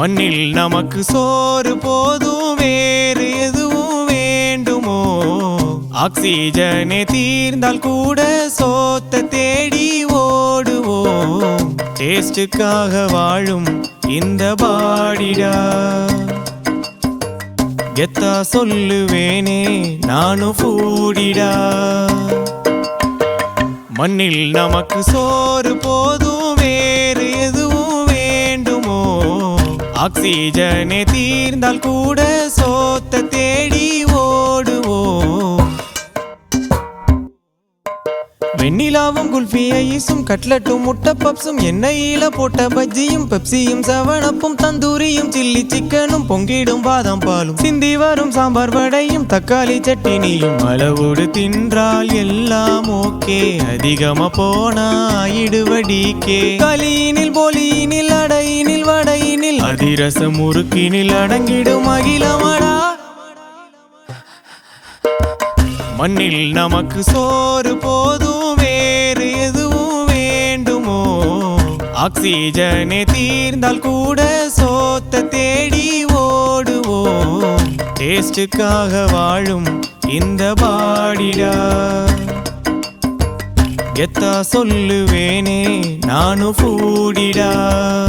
மண்ணில் நமக்கு சோறு போதும் வேறு எதுவும் வேண்டுமோ? ஆக்சிஜனே தீர்ந்தால் கூட சோத்த தேடி ஓடுவோம். டேஸ்டுக்காக வாழும் இந்த பாடிடா. கெத்தா சொல்லுவேனே நானும் ஃபூடிடா. மண்ணில் நமக்கு சோறு போதும் ஆக்சிஜனே தீர்ந்தால் கூட சோத்த தேடி ஓடுவோம் வெண்ணிலாவும் குல்ஃபி ஐஸும் கட்லட்டும் முட்டை பப்ஸும் எண்ணெயில போட்ட பஜ்ஜியும் பெப்சியும் செவனப்பும் தந்தூரியும் சில்லி சிக்கனும் பொங்கிடும் பாதாம் பாலும் சிந்தி வரும் சாம்பார் வடையும் தக்காளி சட்டினியும் அளவோடு தின்றால் எல்லாம் ஓகே. அதிகமா போனா இடுவடிக்கே. களியினில் போலி நீரச முறுக்கினில் அடங்கிடும் அகிலமடா. மண்ணில் நமக்கு சோறு போதும் வேறு எதுவும் வேண்டுமோ? ஆக்சிஜனே தீர்ந்தால் கூட சோத்த தேடி ஓடுவோம். டேஸ்டுக்காக வாழும் இந்த பாடிடா. கெத்தா சொல்லுவேனே நானும் கூடிடா